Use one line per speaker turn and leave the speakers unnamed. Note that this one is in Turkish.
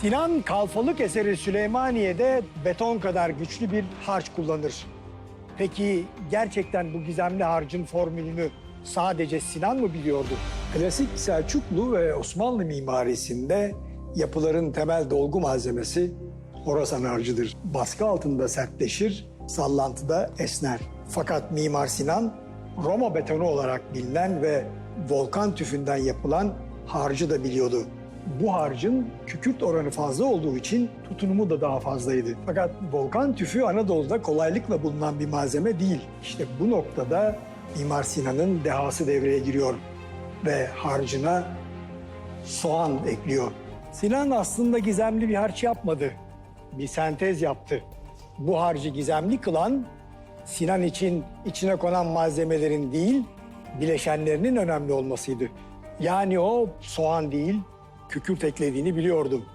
Sinan Kalfalık eseri Süleymaniye'de beton kadar güçlü bir harç kullanır. Peki gerçekten bu gizemli harcın formülünü sadece Sinan mı biliyordu? Klasik Selçuklu ve Osmanlı mimarisinde yapıların temel dolgu malzemesi Horasan harcıdır. Baskı altında sertleşir, sallantıda esner. Fakat Mimar Sinan Roma betonu olarak bilinen ve volkan tüfünden yapılan harcı da biliyordu. Bu harcın kükürt oranı fazla olduğu için tutunumu da daha fazlaydı. Fakat volkan tüfü Anadolu'da kolaylıkla bulunan bir malzeme değil. İşte bu noktada Mimar Sinan'ın dehası devreye giriyor ve harcına soğan ekliyor. Sinan aslında gizemli bir harç yapmadı. Bir sentez yaptı. Bu harcı gizemli kılan Sinan için içine konan malzemelerin değil, bileşenlerinin önemli olmasıydı. Yani o soğan değil, kükürt eklediğini biliyordu.